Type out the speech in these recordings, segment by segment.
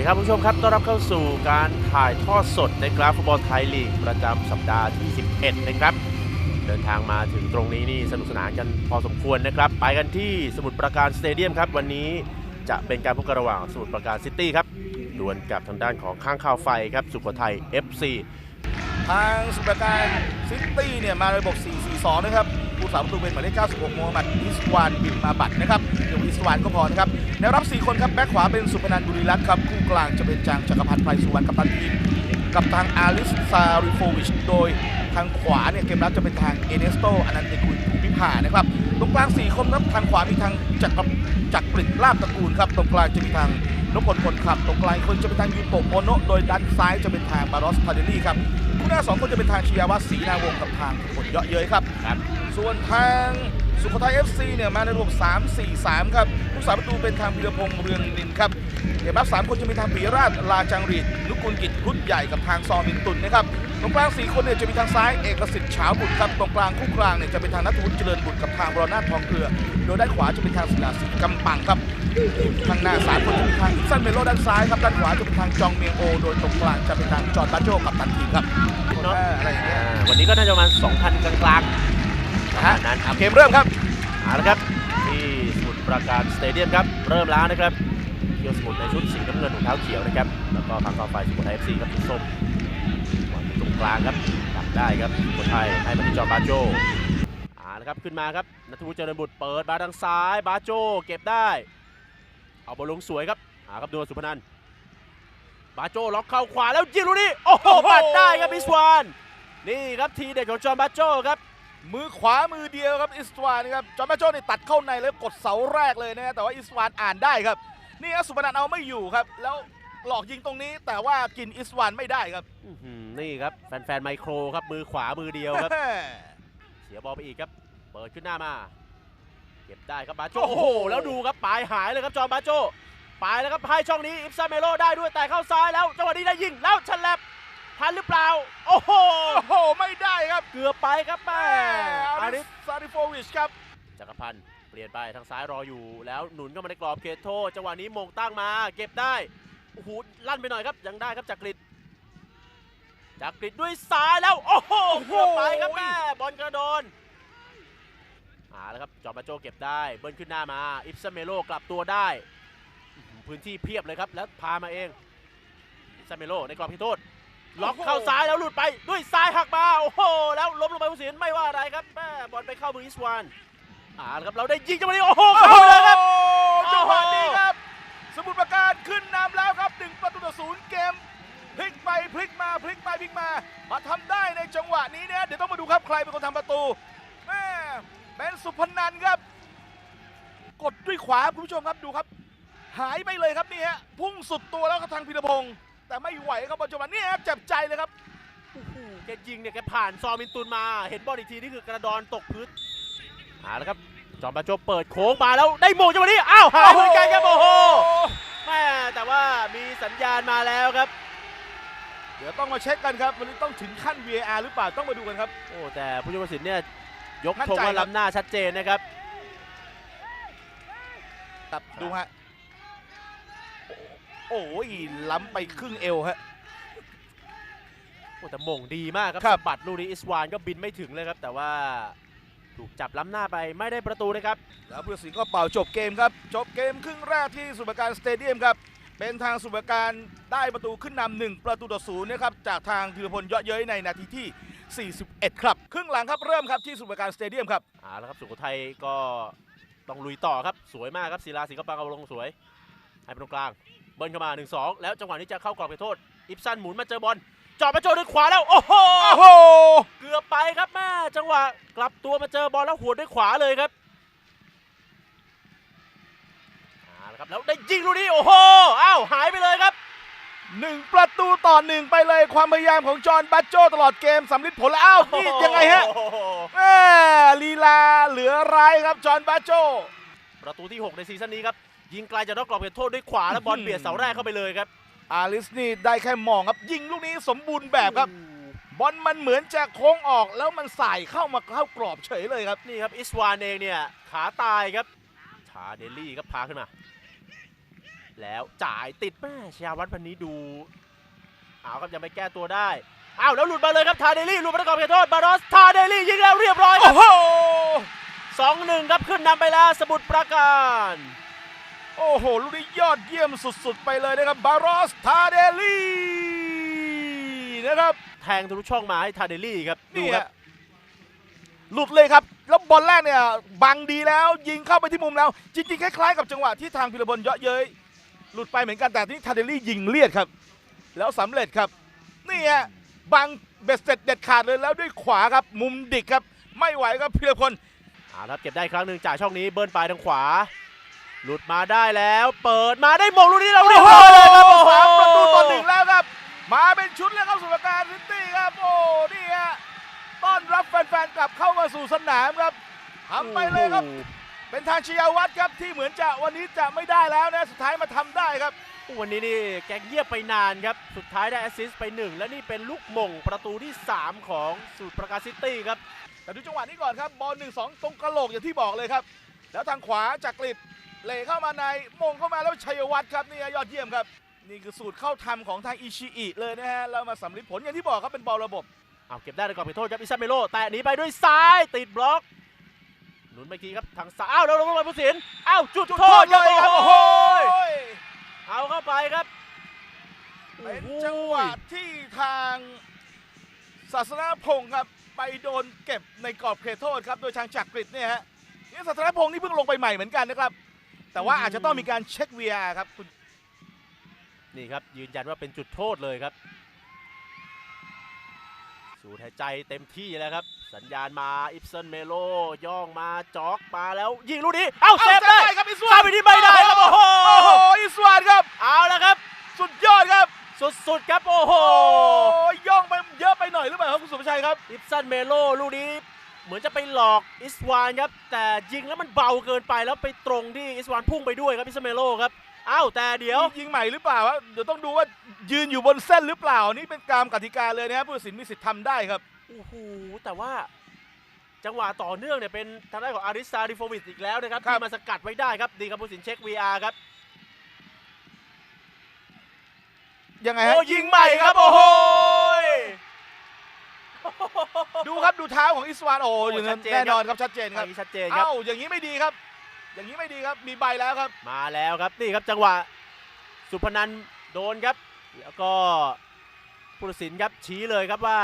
ดีครับผู้ชมครับ ต้อนรับเข้าสู่การถ่ายทอดสดในกราฟฟุตบอลไทยลีก ประจำสัปดาห์ที่ 11 นะครับ เดินทางมาถึงตรงนี้นี่สนุกสนานกันพอสมควรนะครับ ไปกันที่สมุทรปราการสเตเดียมครับ วันนี้จะเป็นการพบกันระหว่างสมุทรปราการซิตี้ครับดวลกับทางด้านของข้างข่าวไฟครับ สุโขทัย FC ทางสมุทรปราการซิตี้เนี่ยมาในระบบ 4-4-2 นะครับ สาประตูเป็นหมายเลข96โมฮัมหมัดอิสวานบินมาบัตนะครับเดี๋ยวอิสวานก็พอนะครับแนวรับ 4 คนครับแบ็คขวาเป็นสุพนันบุรีรัตน์ครับคู่กลางจะเป็นจางจักรพันธ์ไพรสุวรรณกัปตันทีมกับทางอาลิสซาริโฟวิชโดยทางขวาเนี่ยเกมรับจะเป็นทางเอเนสโตอนันเตกุลภูมิภานะครับตรงกลาง4คนครับทางขวามีทางจักรจักรปริตลาบตระกูลครับตรงกลางจะมีทาง นพพลคนขับตรงกลางอีกคนจะเป็นทางยูโตะโอโนะโดยด้านซ้ายจะเป็นทางบารอสพาเดลี่ครับคู่หน้าสองคนจะเป็นทางชิยาวัฒน์ศรีนาวงศ์กับทางผลเยาะเย้ยครับครับ ส่วนทางสุโขทัย FC เนี่ยมาในระบบ3-4-3 ครับผู้สาประตูเป็นทางพีรพงษ์เรืองนินครับเกมรับสามคนจะมีทางปีราชลาจังรีดนุกุลกิจรุ่นใหญ่กับทางซอมินตุนนะครับ ตรงกลาง4คนเนี่ยจะมีทางซ้ายเอกสิทธิ์เฉาบุตรครับตรงกลางคู่กลางเนี่ยจะเป็นทางนัทวุฒิเจริญบุตรกับทางบรอนาถทองเกลือ โดยด้านขวาจะเป็นทางศิลาสิทธิ์กำปังครับข้างหน้าสามคนจะมีทางอิกซันเมโลด้านซ้ายครับด้านขวาจะเป็นทางจองเมียงโอ โดยตรงกลางจะเป็นทางจอร์นบาโจกับตันทีมครับเนอะเอออะไรอย่างเงี้ยอ่าวันนี้ก็น่าจะประมาณ2,000กลางๆประมาณนั้นครับเกมเริ่มครับเอาละครับที่สมุทรปราการสเตเดียมครับเริ่มแล้วนะครับเที่ยวสมุทรในชุดสีน้ำเงินถุงเท้าเขียวนะครับแล้วก็ทางกองไฟสุโขทัยเอฟซีครับสีส้มวางอยู่ ตรงกลางครับดักได้ครับสุโขทัยให้มาที่จอร์นบาโจเอาละครับขึ้นมาครับนัทวุฒิเจริญบุตรเปิดมาทางซ้ายบาโจเก็บได้ เอาบอลลงสวยครับหาครับดวลสุพนันท์บาโจล็อกเข้าขวาแล้วยิงลูกนี้โอ้โหโอ้โหปัดได้ครับอิสวานนี่ครับทีเด็ดของจอร์นบาโจครับมือขวามือเดียวครับอิสวานนะครับจอห์นมาโจนี่ตัดเข้าในแล้วกดเสาแรกเลยนะฮะแต่ว่าอิสวานอ่านได้ครับนี่ครับสุพนันท์เอาไม่อยู่ครับแล้ว หลอกยิงตรงนี้ แต่ว่ากินอิสวานไม่ได้ครับอื้อหือนี่ครับแฟนๆไมโครครับมือขวามือเดียวครับ เสียบอลไปอีกครับ เปิดขึ้นหน้ามา เก็บได้ครับบาโจโอ้โอ้โหโหแล้วดูครับปลายหายเลยครับจอห์นบาโจปลายแล้วครับให้ช่องนี้อิฟซาเมโลได้ด้วยแต่เข้าซ้ายแล้วจังหวะนี้ได้ยิงแล้วฉลับทันหรือเปล่า โอ้โห โอ้โห ไม่ได้ครับเกือบไปครับแม่อาอาริริสสซาริโฟวิชครับ จักรพันธ์เปลี่ยนไปทางซ้ายรออยู่ แล้วหนุนเข้ามาในกรอบเขตโทษจังหวะนี้มงตั้งมา เก็บได้โอ้โหลั่นไปหน่อยครับยังได้ครับจากกริดจากกริดด้วยซ้ายแล้ว โอ้โหเกือบไปครับแม่บอลกระโดนเอาละครับจอมบาโจเก็บได้เบิ้ลขึ้นหน้ามา อิฟซาเมโลกลับตัวได้อื้อหือพื้นที่เพียบเลยครับแล้วพามาเองอิฟซาเมโลในกรอบพิโทษล็อกโอ้โหเข้าซ้ายแล้วหลุดไปด้วยซ้ายหักมาโอ้โหแล้วล้มลงไปผู้สินไม่ว่าอะไรครับแม่บอลไปเข้ามืออิสวานอ่าละครับเราได้ยิงจังหวะนี้โอ้โหเข้าเลยครับโอ้โหจังหวะโอ้โหนี้ครับ สมุทรปราการขึ้นนำแล้วครับหนึ่งประตูต่อศูนย์เกมพลิกไปพลิกมาพลิกไปพลิกมา มาทำได้ในจังหวะนี้เนี่ยเดี๋ยวต้องมาดูครับใครเป็นคนทำประตูแม่เป็นสุพนันท์ครับ กดด้วยขวาคุณผู้ชมครับดูครับ หายไปเลยครับนี่ฮะพุ่งสุดตัวแล้วครับทางพิรพงศ์แต่ไม่ไหวครับบอลจังหวะนี้ครับเจ็บใจเลยครับโอ้โหแกยิงเนี่ยแกผ่านซอมินตุนมา เห็นบอลอีกทีนี่คือกระดอนตกพื้นเอาละครับ จอมบาโจเปิดโค้งมาแล้วได้โมงจังหวะนี้อ้าวหายเหมือนกันครับโอ้โหแม่แต่ว่ามีสัญญาณมาแล้วครับ เดี๋ยวต้องมาเช็คกันครับวันนี้ต้องถึงขั้น VAR หรือเปล่าต้องมาดูกันครับ โอ้แต่ผู้ช่วยผู้ตัดสินเนี่ยยกมั่นธงใจว่าครับ ล้ำหน้าชัดเจนนะครับ ครับดูฮะโอ้ยล้ำไปครึ่งเอวฮะ โอ้แต่หม่งดีมากครับครับ สะบัดลูกนี้อิสวานก็บินไม่ถึงเลยครับ แต่ว่า ถูกจับล้ำหน้าไปไม่ได้ประตูนะครับ แล้วผู้ตัดสินก็เป่าจบเกมครับ จบเกมครึ่งแรกที่สุพรรณการสเตเดียมครับ เป็นทางสุพรรณการได้ประตูขึ้นนำหนึ่งประตูต่อศูนย์นะครับจากทางธีรพลเยาะเย้ยในนาทีที่ 41 ครับ ครึ่งหลังครับเริ่มครับที่สุพรรณการสเตเดียมครับเอาละครับสุโขทัยก็ต้องลุยต่อครับสวยมากครับศิลาสิงห์กำปังเอาลงสวยให้ไปตรงกลางเบิ้ลเข้ามา 1-2 แล้วจังหวะนี้จะเข้ากรอบเขตโทษ อิฟซันหมุนมาเจอบอล จอดมาโจด้วยขวาแล้วโอ้โหโอ้โหเกือบไปครับแม่จังหวะกลับตัวมาเจอบอลแล้วหัวดด้วยขวาเลยครับเอาละครับแล้วได้ยิงลูกนี้โอ้โหอ้าวหายไปเลยครับหนึ่งประตูต่อหนึ่งไปเลยความพยายามของจอห์นบัตโจตลอดเกมสำลิดผลแล้วอ้าวนี่ยังไงฮะโอ้โหแม่ลีลาเหลือร้ายครับจอห์นบัตโจ ประตูที่ 6 ในซีซั่นนี้ครับ ยิงไกลจากนอกกรอบเขตโทษด้วยขวาแล้วบอลอื้อหือเบียดเสาแรกเข้าไปเลยครับ อาลิสนี่ได้แค่มองครับ ยิงลูกนี้สมบูรณ์แบบครับ บอลมันเหมือนจะโค้งออกแล้วมันสายเข้ามาเข้ากรอบเฉยเลยครับ นี่ครับอิสวานเองเนี่ยขาตายครับชาเดลลี่ครับพาขึ้นมา แล้วจ่ายติดแม่ชยาวัฒน์วันนี้ดูเอาครับยังไม่แก้ตัวได้อ้าวแล้วหลุดมาเลยครับทาเดลี่หลุดมาได้ก่อนเขตโทษบารอสทาเดลี่ยิงแล้วเรียบร้อยคโอ้รับโหสองหนึ่งครับขึ้นนำไปแล้วสมุทรปราการ โอ้โห ลูกนี้ยอดเยี่ยมสุดๆ ไปเลยนะครับ บารอสทาเดลีนะครับ แทงทะลุช่องมาให้ทาเดลี่ครับดูนี่ครัฮะบหลุดเลยครับ แล้วบอลแรกเนี่ยบังดีแล้ว ยิงเข้าไปที่มุมแล้ว จริงๆ คล้ายๆ กับจังหวะที่ทางพิรพลเยาะเย้ยหลุดไปเหมือนกันแต่ที่ทาเดลี่ยิงเลียดครับ แล้วสำเร็จครับ นี่ฮะบังเบ็ดเสร็จเด็ดขาดเลยแล้วด้วยขวาครับ มุมดิกครับ ไม่ไหวครับพิรพลเอาละครับเก็บได้อีกครั้งหนึ่งจากช่องนี้เบิร์นไปทางขวา หลุดมาได้แล้ว เปิดมาได้มงลูกนี้เราเรียบร้อยเลยครับโอ้โหสามประตูต่อหนึ่งแล้วครับ มาเป็นชุดแล้วครับสุรการซิตี้ครับโอ้นี่ฮะต้อนรับแฟนๆกลับเข้ามาสู่สนามครับทำไปเลยครับ เป็นทางชยาวัฒน์ครับที่เหมือนจะวันนี้จะไม่ได้แล้วนะสุดท้ายมาทำได้ครับโอ้โหวันนี้นี่แกเงียบไปนานครับ สุดท้ายได้แอสซิสต์ไปหนึ่งและนี่เป็นลูกหม่งประตูที่ 3 ของสูตรประกาศซิตี้ครับ แต่ดูจังหวะนี้ก่อนครับ บอลหนึ่งสองตรงกระโหลกอย่างที่บอกเลยครับ แล้วทางขวาจากกลิด เหลเข้ามาในมงเข้ามาแล้วชัยวัฒน์ครับนี่ยอดเยี่ยมครับ นี่คือสูตรเข้าทำของทางอิชิอิเลยนะฮะแล้วมาสำลิดผลอย่างที่บอกครับเป็นบอลระบบเอาเก็บได้ในกรอบเขตโทษครับอิซาเมโลแตะหนีไปด้วยซ้ายติดบล็อกหนุนไปอีกทีครับทางซ้ายอ้าวแล้วลงไปผู้สินอ้าวจุดโทษเลยครับโอ้โอ้โหโหเอาเข้าไปครับเป็นจังหวะที่ทางศาสนาพงศ์ครับไปโดนเก็บในกรอบเขตโทษครับโดยทางจักริดเนี่ยฮะนี่ศาสนาพงศ์นี่เพิ่งลงไปใหม่เหมือนกันนะครับ แต่ว่าอาจจะต้องมีการเช็ค VR ครับคุณนี่ครับยืนยันว่าเป็นจุดโทษเลยครับ สูดหายใจเต็มที่แล้วครับ สัญญาณมาอิฟเซนเมโลย่องมาจ็อกมาแล้วยิงลูกนี้ เอ้าเซฟได้ครับอิสวาเข้านไปที่ใบได้ครับโอ้โหโอ้โหอิสวานครับเอาแล้วครับ สุดยอดครับสุดๆครับโอ้โหโอ้ย่องไปเยอะไปหน่อยหรือเปล่าครับคุณสุภชัยครับอิฟเซนเมโลลูกนี้ เหมือนจะไปหลอกอิสวานครับ แต่ยิงแล้วมันเบาเกินไปแล้วไปตรงที่อิสวานพุ่งไปด้วยครับอิฟเซนเมโลครับเอ้าแต่เดี๋ยวยิงใหม่หรือเปล่าวะเดี๋ยวต้องดูว่ายืนอยู่บนเส้นหรือเปล่านี่เป็นกามกติกาเลยนะครับผู้ตัดสินมีสิทธิ์ทำได้ครับโอ้โหแต่ว่าจังหวะต่อเนื่องเนี่ยเป็นทางด้านของอาริสซาดิโฟวิชอีกแล้วนะครับครับที่มาสกัดไว้ได้ครับดีครับผู้สินเช็ค VR ครับยังไงฮะโอ้ยิงใหม่ครับโอ้โห ดูครับดูเท้าของอิสวานโอ้โอ้อย่างนั้นชัดเจน แน่นอนครับชัดเจนครับอันนี้ชัดเจนครับ เอ้าอย่างนี้ไม่ดีครับ อย่างนี้ไม่ดีครับมีใบแล้วครับ มาแล้วครับนี่ครับจังหวะสุพนันท์โดนครับ แล้วก็ผู้ตัดสินครับชี้เลยครับว่า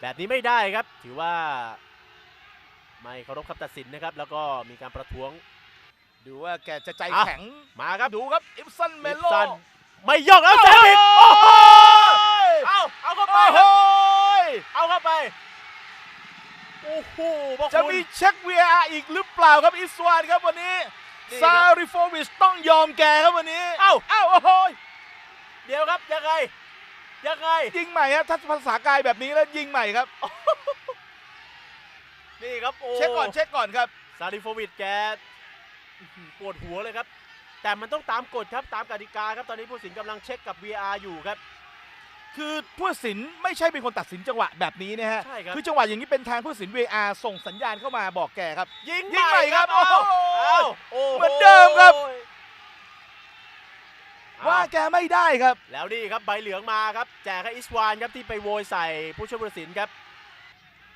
แบบนี้ไม่ได้ครับ ถือว่า ไม่เคารพคำตัดสินนะครับ แล้วก็มีการประท้วง ดูว่าแกจะใจอะ แข็งมาครับดูครับอิฟซันเมโลอิฟซันไม่ย่องแล้วแซมอีกโอ้โห เอาเอาเข้าไปโอ้คโหรับ เอาเข้าไป โอ้โหพระคุณจะมีเช็ค VR อีกหรือเปล่าครับอิสวานครับวันนี้นี่ครับซาริโฟวิชต้องยอมแกครับวันนี้ เอ้าเอ้าโอ้โหเดี๋ยวครับยังไงยังไงยิงใหม่ครับถ้าภาษากายแบบนี้แล้วยิงใหม่ครับ นี่ครับโอ้เช็คก่อนเช็คก่อนครับซาดิโฟวิดแกอื้อหือปวดหัวเลยครับ แต่มันต้องตามกฎครับตามกติกาครับตอนนี้ผู้ตัดสินกำลังเช็คกับ VR อยู่ครับ คือผู้ตัดสินไม่ใช่เป็นคนตัดสินจังหวะแบบนี้นะฮะใช่ครับคือจังหวะอย่างนี้เป็นทางผู้ตัดสิน VR ส่งสัญญาณเข้ามาบอกแกครับ ยิงยิงใหม่ครับเอ้าโอ้โหเอ้าโอ้โเหมือนเดิมครับเอ้ว่าแกไม่ได้ครับ แล้วนี่ครับใบเหลืองมาครับ แจกให้อิสวานครับที่ไปโวยใส่ผู้ช่วยผู้ตัดสินครับ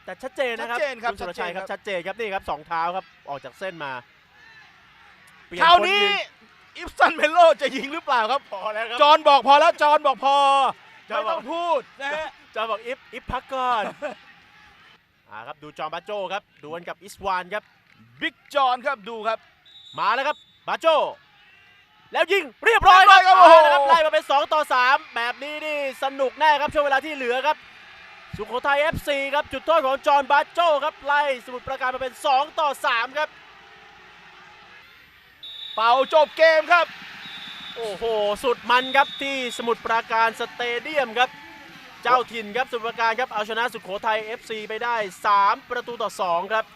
แต่ชัดเจนนะครับชัดเจนครับณสุรชัยครับชัชัดดเจเจนนครับนี่ครับสองเท้าครับออกจากเส้นมาเปลี่ยคราวคนี้ยิงอิฟซันเมโลจะยิงหรือเปล่าครับ พอแล้วครับจอห์นบอกพอแล้วจอห์นบอกพอจอห์ ไม่นบอกต้องพูดนะฮะจอห์นบอกอิฟอิฟพักก่อนอ่าครับดูจอห์นบาโจครับดวลกับอิสวานครับ บิ๊กจอห์นครับดูครับ มาแล้วครับบาโจ แล้วยิงเรียบร้อยเรียบร้อยครับเอาละโอ้โหครับไล่มาเป็น 2 ต่อ 3 แบบนี้นี่สนุกแน่ครับช่วงเวลาที่เหลือครับ สุโขทัย FC ครับจุดโทษของจอห์นบาโจครับไล่สมุทรปราการมาเป็น 2 ต่อ 3 ครับ เป่าจบเกมครับ โอ้โห สุดมันครับที่สมุทรปราการสเตเดียมครับ เจ้าถิ่นครับสมุทรปราการครับเอาชนะสุโขทัย FC ไปได้ 3 ประตูต่อ 2 ครับ